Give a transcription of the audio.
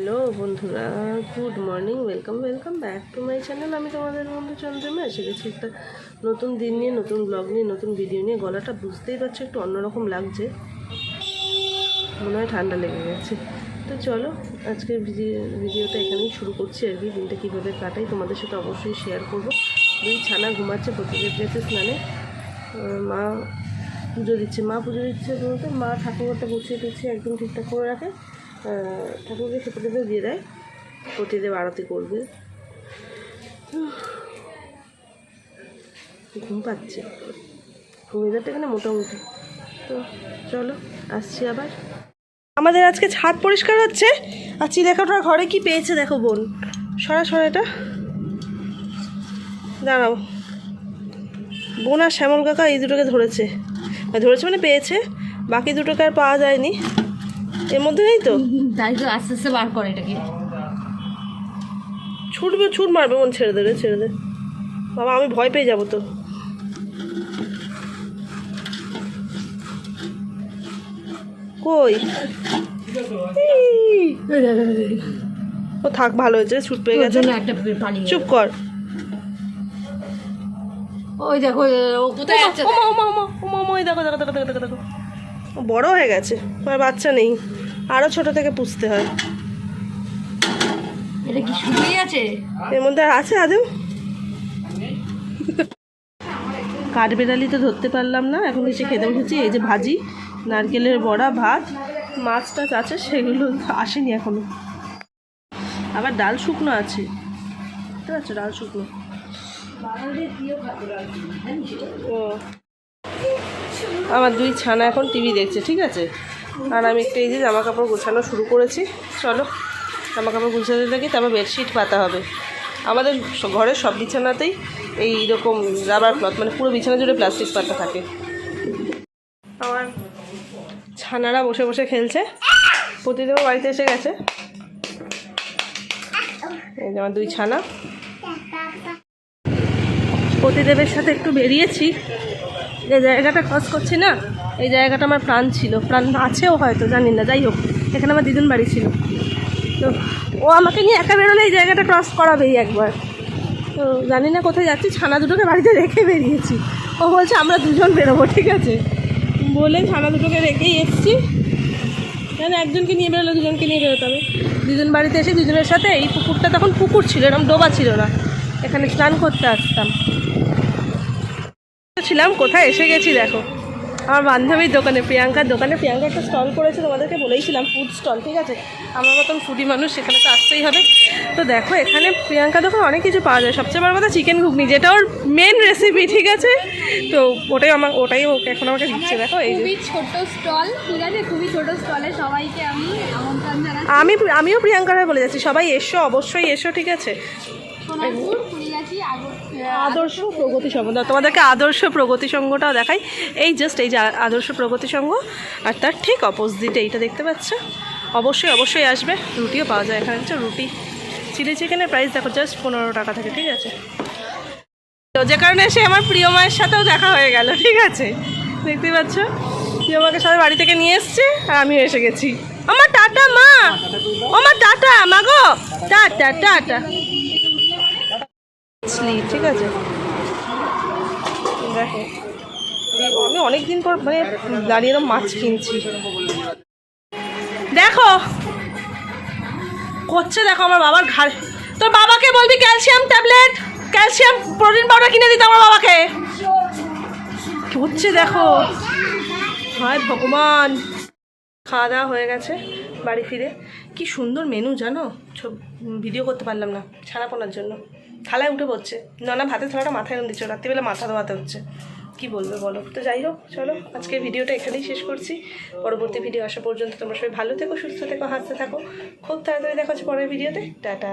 Hello বন্ধুরা, good morning, welcome welcome back to my channel. আমি তোমাদের বন্ধু চন্দ্রমা, এসে গেছি একটা নতুন দিন নিয়ে, নতুন ব্লগ নিয়ে, নতুন ভিডিও নিয়ে। গলাটা বুঝতেই পারছ, একটু অন্যরকম লাগছে। মনে হয় ঠান্ডা লেগে গেছে। তো চলো আজকে ভিডিও ভিডিওটা এখানেই শুরু করছি আর কি। দিনটা কীভাবে কাটাই তোমাদের সাথে অবশ্যই শেয়ার করব। দুই ছানা ঘুমাচ্ছে প্রতিদেব গেছে স্নানে মা পুজো দিচ্ছে। মা পুজো দিচ্ছে বলতে মা ঠাকুরটা গুছিয়ে দিচ্ছে একদম ঠিকঠাক করে রাখে। ঠাকুরকে সেটাতে দিয়ে দেয়, প্রতিদেব আরতি করবে। ঘুম পাচ্ছে। ওয়েদারটা এখানে মোটামুটি। তো চলো, আসছি আবার। আমাদের আজকে ছাদ পরিষ্কার হচ্ছে। আর চিলেকাটার ঘরে কি পেয়েছে দেখো বোন? সরা সরা এটা। দাঁড়াও। বোন আর শ্যামল কাকা এই দুটোকে ধরেছে। ধরেছে মানে পেয়েছে। বাকি দুটোকে আর পাওয়া যায়নি। এর মধ্যে নেই তো? তাই তো আস্তে আস্তে বার করে এটাকে। ছুটবে ছুট মারবে মন ছেড়ে দে রে ছেড়ে দে। বাবা আমি ভয় পেয়ে যাব তো। কই। ও থাক ভালো হয়েছে ছুট পেয়ে গেছে। চুপ কর। ওই দেখো ও কোথায় যাচ্ছে? ওমা ওমা ওমা ওমা ওমা দেখো দেখো দেখো দেখো দেখো বড় হয়ে গেছে আর বাচ্চা নেই। আরও ছোট থেকে পুষতে হয়। এটা কি শুকিয়ে আছে? এর মধ্যে আর আছে আদৌ? কাঠবেড়ালি তো ধরতে পারলাম না এখন এসে খেতে বসেছি। এই যে ভাজি নারকেলের বড়া ভাত মাছ টাছ আছে সেগুলো আসেনি এখনও। আবার ডাল শুকনো আছে। বুঝতে পারছ ডাল শুকনো? ও। আমার দুই ছানা এখন টিভি দেখছে ঠিক আছে? আর আমি একটু এই যে জামা কাপড় গোছানো শুরু করেছি। চলো জামা কাপড় গুছাতে থাকি, তারপর বেডশিট পাতা হবে। আমাদের ঘরের সব বিছানাতেই এই রকম রাবার ক্লথ মানে পুরো বিছানা জুড়ে প্লাস্টিক পাতা থাকে। আমার ছানারা বসে বসে খেলছে। প্রতিদেব বাড়িতে এসে গেছে। এই যে আমার দুই ছানা। প্রতিদেবের সাথে একটু বেরিয়েছি। যে জায়গাটা ক্রস করছি না এই জায়গাটা আমার প্রাণ ছিল। প্রাণ আছেও হয়তো, জানি না, যাই হোক, এখানে আমার দিদুন বাড়ি ছিল। তো ও আমাকে নিয়ে একা বেরোলে এই জায়গাটা ক্রস করাবেই একবার। তো জানি না কোথায় যাচ্ছি, ছানা দুটোকে বাড়িতে রেখে বেরিয়েছি। ও বলছে, আমরা দুজন বেরোবো, ঠিক আছে? বলে ছানা দুটোকে রেখেই এসছি। কেন একজনকে নিয়ে বেরোলে দুজনকে নিয়ে বেরোতে হবে? দুজন বাড়িতে এসে দুজনের সাথে এই পুকুরটা তখন পুকুর ছিল, এরকম ডোবা ছিল না। এখানে স্নান করতে আসতাম। ছিলাম, কোথায়? এসে গেছি, দেখো। আমার বান্ধবীর দোকানে প্রিয়াঙ্কার দোকানে। প্রিয়াঙ্কা একটা স্টল করেছে তোমাদেরকে বলেইছিলাম ফুড স্টল ঠিক আছে? আমার মতন ফুডি মানুষ সেখানে তো আসতেই হবে। তো দেখো এখানে প্রিয়াঙ্কা দোকানে অনেক কিছু পাওয়া যায়। সবচেয়ে বড় কথা চিকেন ঘুগনি যেটা ওর মেন রেসিপি ঠিক আছে? তো ওটাই আমার ওটাই ওকে এখন আমাকে দিচ্ছে দেখো এই খুবই ছোট স্টল ঠিক আছে? খুবই ছোট স্টলে সবাইকে আমি আমন্ত্রণ জানাচ্ছি। আমি আমিও প্রিয়াঙ্কার হয়ে বলে যাচ্ছি সবাই এসো অবশ্যই এসো ঠিক আছে? আদর্শ প্রগতি সংঘ। তোমাদেরকে আদর্শ প্রগতি সংঘটাও দেখাই। এই জাস্ট এই যে আদর্শ প্রগতি সংঘ, আর তার ঠিক অপোজিটে এইটা দেখতে পাচ্ছ? অবশ্যই অবশ্যই আসবে। রুটিও পাওয়া যায় এখানে হচ্ছে রুটি। চিলি চিকেনের প্রাইস দেখো জাস্ট পনেরো টাকা থেকে, ঠিক আছে? তো যে কারণে সে আমার প্রিয় মায়ের সাথেও দেখা হয়ে গেল, ঠিক আছে? দেখতেই পাচ্ছ? প্রিয় মাকে সবাই বাড়ি থেকে নিয়ে এসছে, আর আমিও এসে গেছি। আমার টাটা মা! আমার টাটা মাগো টাটা টাটা। স্লিপ ঠিক আছে? দেখো। আমি অনেকদিন পর মানে দাঁড়িয়ে মাছ কিনছি। দেখো! করছে দেখো আমার বাবার ঘাড়। তোর বাবাকে বলবি calcium tablet? Calcium protein powder কিনে দিতে আমার বাবাকে? কি হচ্ছে দেখো? হায় ভগবান! খাওয়া দাওয়া হয়ে গেছে, বাড়ি ফিরে। কি সুন্দর মেনু জানো? ভিডিও করতে পারলাম না ছানাপোনার জন্য। থালায় উঠে পড়ছে না ভাতের থালাটা মাথায় এরম দিচ্ছ, রাত্রিবেলা মাথা ধোয়াতে হচ্ছে। কি বলবে বলো? তো যাই হোক, চলো আজকে ভিডিওটা এখানেই শেষ করছি। পরবর্তী ভিডিও আসা পর্যন্ত তোমরা সবাই ভালো থেকো, সুস্থ থেকো, হাসতে থাকো। খুব তাড়াতাড়ি দেখা পরের ভিডিওতে। টাটা।